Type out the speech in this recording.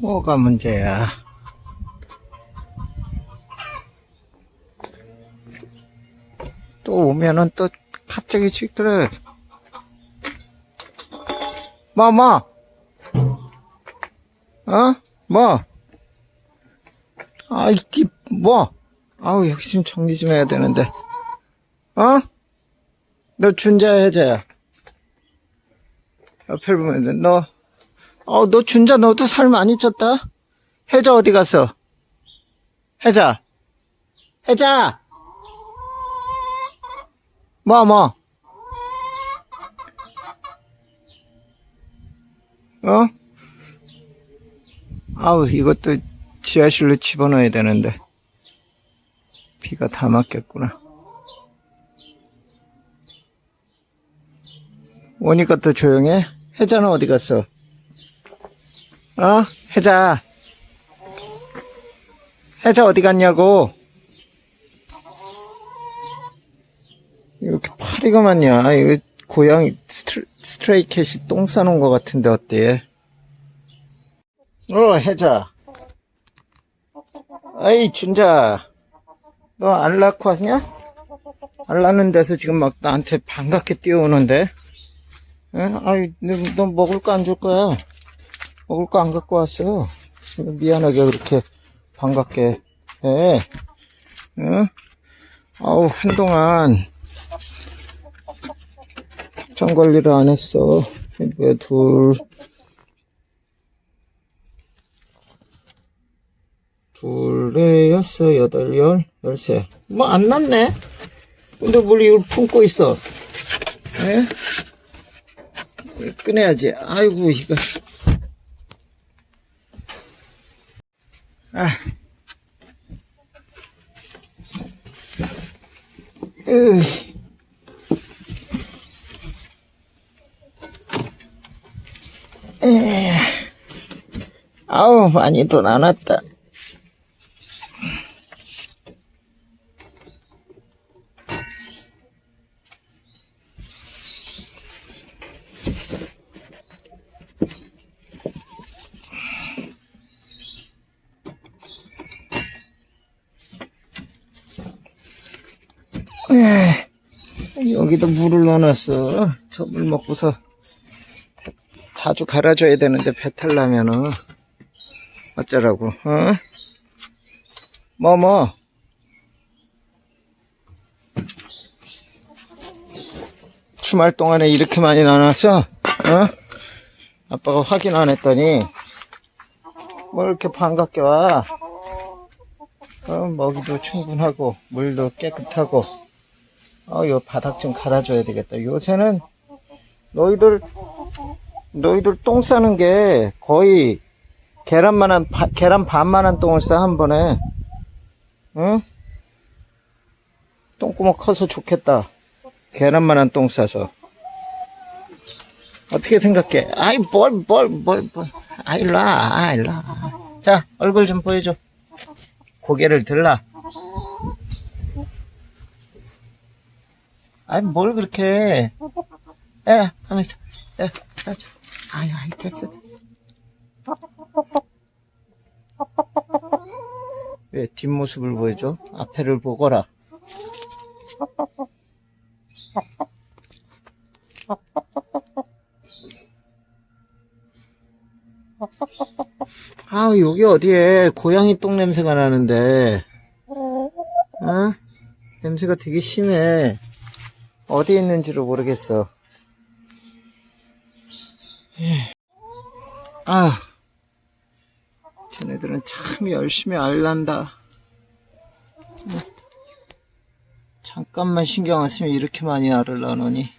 뭐가 문제야? 또 오면은 또 갑자기 찍더래. 뭐, 뭐? 어? 뭐? 아이, 띠, 뭐? 아우, 여기 좀 정리 좀 해야 되는데. 어? 너 준자야, 해자야? 옆에 보면, 너, 어, 너 준자 너도 살 많이 쪘다? 혜자 어디 갔어? 혜자. 혜자! 뭐, 뭐? 어? 아우, 이것도 지하실로 집어넣어야 되는데. 비가 다 맞겠구나. 오니까 또 조용해? 혜자는 어디 갔어? 어? 혜자. 혜자 어디 갔냐고? 이렇게 파리가 많냐? 이거 고양이 스트레, 스트레이 캣이 똥 싸놓은 것 같은데 어때? 어, 혜자. 아이, 준자. 너안 낳고 왔냐? 안 낳는 데서 지금 막 나한테 반갑게 뛰어오는데? 에? 아이, 너, 너 먹을 거 안 줄 거야. 먹을 거 안 갖고 왔어. 미안하게 그렇게 반갑게 해. 응? 아우, 한동안 정 관리를 안 했어. 왜 둘, 둘, 넷, 여섯, 여덟, 열, 열세. 뭐 안 났네? 근데 뭘 이걸 품고 있어? 에? 꺼내야지. 아이고, 이거. 아. 으. 에. 아우, 많이 여기도 물을 넣어놨어. 저 물 먹고서 자주 갈아줘야 되는데 배탈 나면은 어쩌라고, 어? 뭐, 뭐? 주말 동안에 이렇게 많이 나눴어? 어? 아빠가 확인 안 했더니, 뭐 이렇게 반갑게 와? 어, 먹이도 충분하고, 물도 깨끗하고, 어, 요 바닥 좀 갈아줘야 되겠다. 요새는 너희들, 너희들 똥 싸는 게 거의 계란만한, 바- 계란 반만한 똥을 싸, 한 번에. 응? 똥구멍 커서 좋겠다. 계란만한 똥 싸서. 어떻게 생각해? 아이, 뭘, 뭘, 뭘, 뭘. 아, 와, 아, 와. 자, 얼굴 좀 보여줘. 고개를 들라. 아이, 뭘 그렇게. 해. 에라, 가만 있어. 에, 아이, 아이, 됐어, 됐어. 왜 뒷모습을 보여줘? 앞에를 보거라. 아, 여기 어디에 고양이 똥 냄새가 나는데, 어? 냄새가 되게 심해. 어디에 있는지를 모르겠어. 예. 아, 쟤네들은 참 열심히 알란다. 음. 잠깐만 신경 안 쓰면 이렇게 많이 알을 나누니.